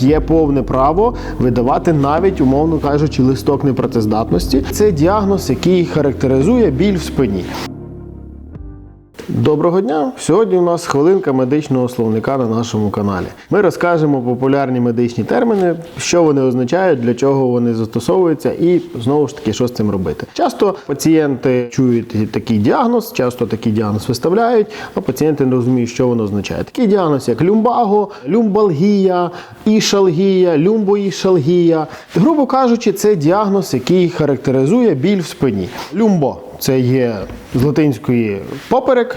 Є повне право видавати навіть, умовно кажучи, листок непрацездатності. Це діагноз, який характеризує біль в спині. Доброго дня! Сьогодні у нас хвилинка медичного словника на нашому каналі. Ми розкажемо популярні медичні терміни, що вони означають, для чого вони застосовуються, і знову ж таки, що з цим робити. Часто пацієнти чують такий діагноз, часто такий діагноз виставляють, а пацієнти не розуміють, що воно означає. Такий діагноз, як люмбаго, люмбалгія, ішалгія, люмбоішалгія. Грубо кажучи, це діагноз, який характеризує біль в спині. Люмбо це є з латинської поперек.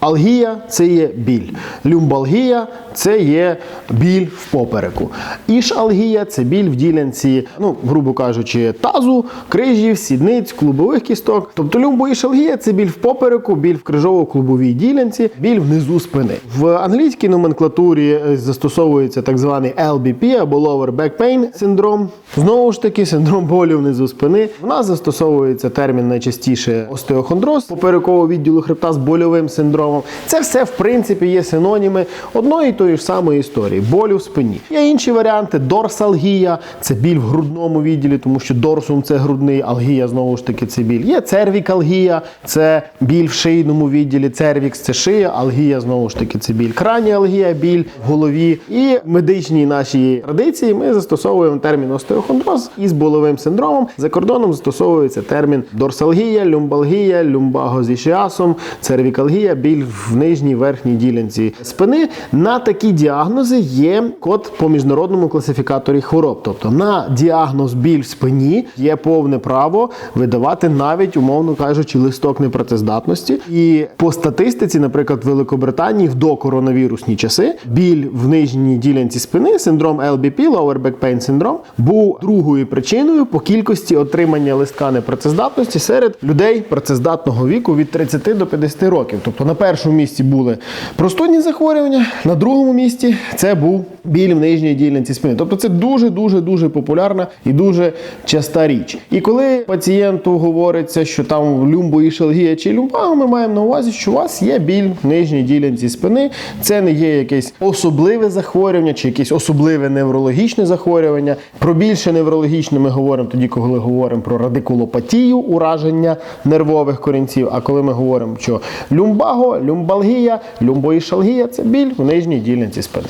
Алгія це є біль. Люмбалгія це є біль в попереку. Ішалгія це біль в ділянці, ну, грубо кажучи, тазу, крижів, сідниць, клубових кісток. Тобто люмбоішалгія це біль в попереку, біль в крижово-клубовій ділянці, біль внизу спини. В англійській номенклатурі е, застосовується так званий LBP або Lower Back Pain синдром. Знову ж таки, синдром болю внизу спини. В нас застосовується термін найчастіше остеохондроз поперекового відділу хребта з больовим синдромом. Це все, в принципі, є синоніми одної і тої ж самої історії болю в спині. Є інші варіанти: дорсалгія це біль в грудному відділі, тому що дорсум це грудний, алгія знову ж таки це біль. Є цервікалгія, це біль в шийному відділі. Цервікс це шия, алгія знову ж таки це біль. Краніалгія, біль в голові. І в медичній нашій традиції ми застосовуємо термін остеохондроз із боловим синдромом. За кордоном застосовується термін дорсалгія, люмбалгія, люмбаго з цервікалгія, біль в нижній верхній ділянці спини. На такі діагнози є код по міжнародному класифікаторі хвороб. Тобто на діагноз біль в спині є повне право видавати навіть, умовно кажучи, листок непрацездатності. І по статистиці, наприклад, в Великобританії в докоронавірусні часи біль в нижній ділянці спини, синдром LBP, Lower Back Pain Syndrome, був другою причиною по кількості отримання листка непрацездатності серед людей працездатного віку від 30 до 50 років. Тобто на першому місці були простудні захворювання, на другому місці це був біль в нижній ділянці спини. Тобто це дуже дуже популярна і дуже часта річ. І коли пацієнту говориться, що там люмбоішалгія чи люмбаго, ми маємо на увазі, що у вас є біль в нижній ділянці спини. Це не є якесь особливе захворювання чи якесь особливе неврологічне захворювання. Про більше неврологічне ми говоримо тоді, коли говоримо про радикулопатію, ураження нервових корінців. А коли ми говоримо, що люмбаго, люмбалгія, люмбоішалгія це біль в нижній ділянці спини.